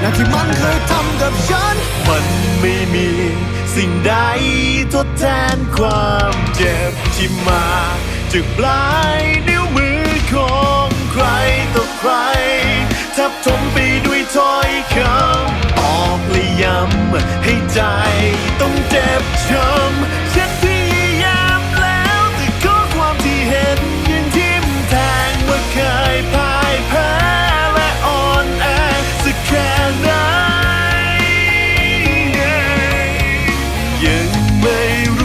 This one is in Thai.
อย่างที่มันเคยทำกับฉัน มันไม่มีสิ่งใดทดแทนความเจ็บที่มาจากปลายนิ้วมือของใครต่อใครทับถมไปด้วยถ้อยคำออกและย้ำให้ใจต้องเจ็บ baby.